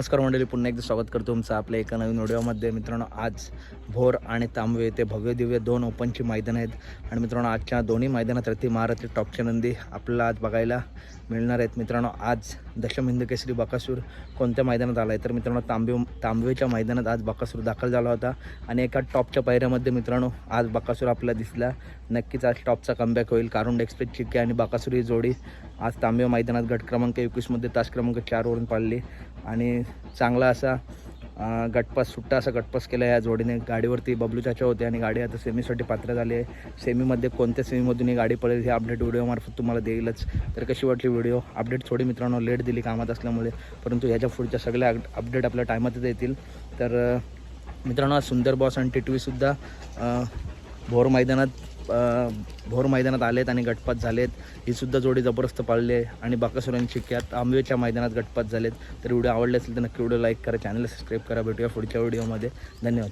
नमस्कार मंडळी पुन्हा एकदा स्वागत करतो तुमचं आपल्या एका नवीन व्हिडिओमध्ये. मित्रांनो आज भोर आणि तांबवे ते भव्य दिव्य दोन ओपनची मैदान आहेत. आणि मित्रांनो आजच्या दोन्ही मैदानात रती महारात्री टॉपच्या नंदी आपल्याला आज बघायला मिळणार आहेत. मित्रांनो आज दशम हिंद केसरी बकासूर कोणत्या मैदानात आला आहे तर मित्रांनो तांबे तांबवेच्या मैदानात आज बकासूर दाखल झाला होता. आणि एका टॉपच्या पायऱ्यामध्ये मित्रांनो आज बकासूर आपल्याला दिसला. नक्कीच आज टॉपचा कमबॅक होईल. कारुंड एक्सप्रेस चिक्के आणि बकासूर ही जोडी आज तांबे मैदानात गट क्रमांक एकवीसमध्ये तास क्रमांक चारवरून पाडली. आणि चांगला असा गटपास सुट्टा असा गटपास केला या जोडीने. गाडीवरती बबलू चाचा होते आणि गाडी आता सेमीसाठी पात्र झाली आहे. सेमीमध्ये कोणत्या सेमीमधून ही गाडी पडेल हे अपडेट व्हिडिओमार्फत तुम्हाला देईलच. तर कशी वाटली व्हिडिओ अपडेट थोडी मित्रांनो लेट दिली कामात असल्यामुळे. परंतु ह्याच्या पुढच्या सगळ्या अपडेट आपल्या टायमातच येतील. तर मित्रांनो सुंदर बॉस आणि टिटवीसुद्धा भोर मैदानात भोर मैदानात आलेत आणि गटपात झालेत. ही सुद्धा जोडी जबरदस्त पाळली आहे. आणि बाकासुरांची क्यात आंबेच्या मैदानात गटपात झालेत. तर व्हिडिओ आवडले असेल तर नक्की व्हिडिओ लाईक करा चॅनलला सबस्क्राईब करा. भेटूया पुढच्या व्हिडिओमध्ये. धन्यवाद.